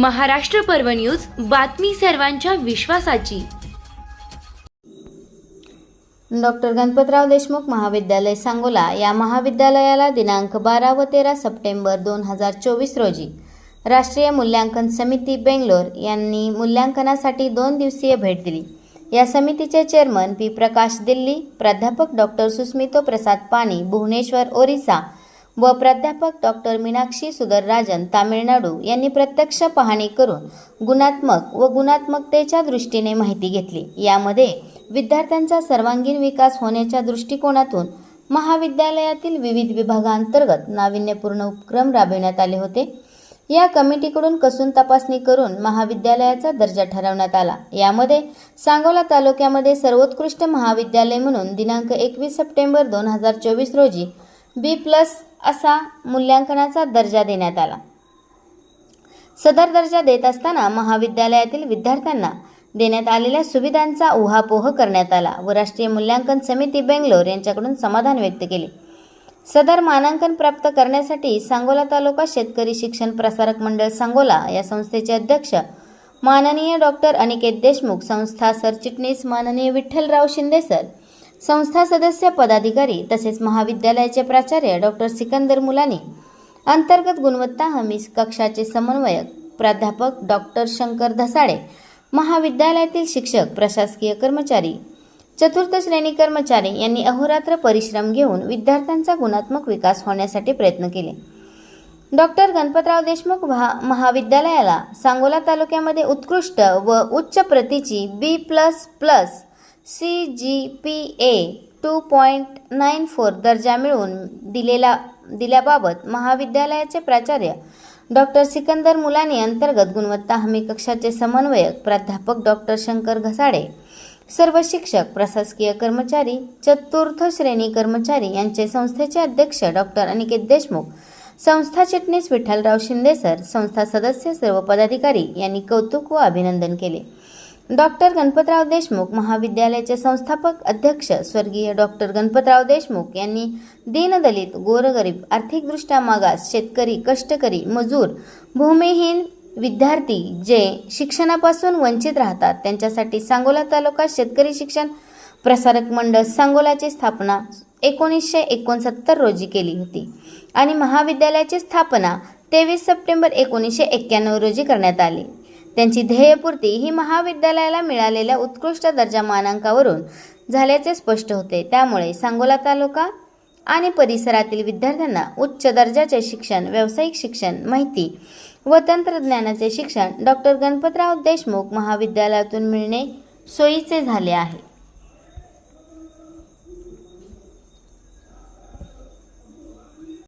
महाराष्ट्र पर्व न्यूज बातमी सर्वांच्या विश्वासाची. डॉक्टर गणपतराव देशमुख महाविद्यालय सांगोला या महाविद्यालयाला दिनांक बारा व तेरा सप्टेंबर दोन हजार चोवीस रोजी राष्ट्रीय मूल्यांकन समिती बेंगलोर यांनी मूल्यांकनासाठी दोन दिवसीय भेट दिली. या समितीचे चेअरमन पी प्रकाश दिल्ली प्राध्यापक डॉक्टर सुस्मितो प्रसाद पाणी भुवनेश्वर ओरिसा व प्राध्यापक डॉक्टर मीनाक्षी सुदरराजन तामिळनाडू यांनी प्रत्यक्ष पाहणी करून गुणात्मक व गुणात्मकतेच्या दृष्टीने माहिती घेतली. यामध्ये विद्यार्थ्यांचा सर्वांगीण विकास होण्याच्या दृष्टिकोनातून महाविद्यालयातील विविध विभागांतर्गत नाविन्यपूर्ण उपक्रम राबविण्यात आले होते. या कमिटीकडून कसून तपासणी करून महाविद्यालयाचा दर्जा ठरवण्यात आला. यामध्ये सांगोला तालुक्यामध्ये सर्वोत्कृष्ट महाविद्यालय म्हणून दिनांक एकवीस सप्टेंबर दोन हजार चोवीस रोजी बी प्लस असा मूल्यांकनाचा दर्जा देण्यात आला. सदर दर्जा देत असताना महाविद्यालयातील विद्यार्थ्यांना देण्यात आलेल्या सुविधांचा उहापोह करण्यात आला व राष्ट्रीय मूल्यांकन समिती बेंगलोर यांच्याकडून समाधान व्यक्त केले. सदर मानांकन प्राप्त करण्यासाठी सांगोला तालुका शेतकरी शिक्षण प्रसारक मंडळ सांगोला या संस्थेचे अध्यक्ष माननीय डॉक्टर अनिकेत देशमुख संस्था सरचिटणीस माननीय विठ्ठलराव शिंदे सर संस्था सदस्य पदाधिकारी तसेच महाविद्यालयाचे प्राचार्य डॉक्टर सिकंदर मुलानी अंतर्गत गुणवत्ता हमी कक्षाचे समन्वयक प्राध्यापक डॉक्टर शंकर धसाडे महाविद्यालयातील शिक्षक प्रशासकीय कर्मचारी चतुर्थ श्रेणी कर्मचारी यांनी अहोरात्र परिश्रम घेऊन विद्यार्थ्यांचा गुणात्मक विकास होण्यासाठी प्रयत्न केले. डॉक्टर गणपतराव देशमुख महा महाविद्यालयाला सांगोला तालुक्यामध्ये उत्कृष्ट व उच्च प्रतीची B plus plus C G P A two point nine four दर्जा मिळवून दिलेला दिल्याबाबत महाविद्यालयाचे प्राचार्य डॉक्टर सिकंदर मुलानी अंतर्गत गुणवत्ता हमी कक्षाचे समन्वयक प्राध्यापक डॉक्टर शंकर घसाडे सर्व शिक्षक प्रशासकीय कर्मचारी चतुर्थ श्रेणी कर्मचारी यांचे संस्थेचे अध्यक्ष डॉक्टर अनिकेत देशमुख संस्था चिटणीस विठ्ठलराव शिंदेसर संस्था सदस्य सर्व पदाधिकारी यांनी कौतुक व अभिनंदन केले. डॉक्टर गणपतराव देशमुख महाविद्यालयाचे संस्थापक अध्यक्ष स्वर्गीय डॉक्टर गणपतराव देशमुख यांनी दीनदलित गोरगरीब आर्थिकदृष्ट्या मागास शेतकरी कष्टकरी मजूर भूमिहीन विद्यार्थी जे शिक्षणापासून वंचित राहतात त्यांच्यासाठी सांगोला तालुका शेतकरी शिक्षण प्रसारक मंडळ सांगोलाची स्थापना एकोणीसशे एकोणसत्तर रोजी केली होती आणि महाविद्यालयाची स्थापना तेवीस सप्टेंबर एकोणीसशे एक्क्याण्णव रोजी करण्यात आली. त्यांची ध्येयपूर्ती ही महाविद्यालयाला मिळालेल्या उत्कृष्ट दर्जा मानांकावरून झाल्याचे स्पष्ट होते. त्यामुळे सांगोला तालुका आणि परिसरातील विद्यार्थ्यांना उच्च दर्जाचे शिक्षण व्यावसायिक शिक्षण माहिती व तंत्रज्ञानाचे शिक्षण डॉक्टर गणपतराव देशमुख महाविद्यालयातून मिळणे सोयीचे झाले आहे.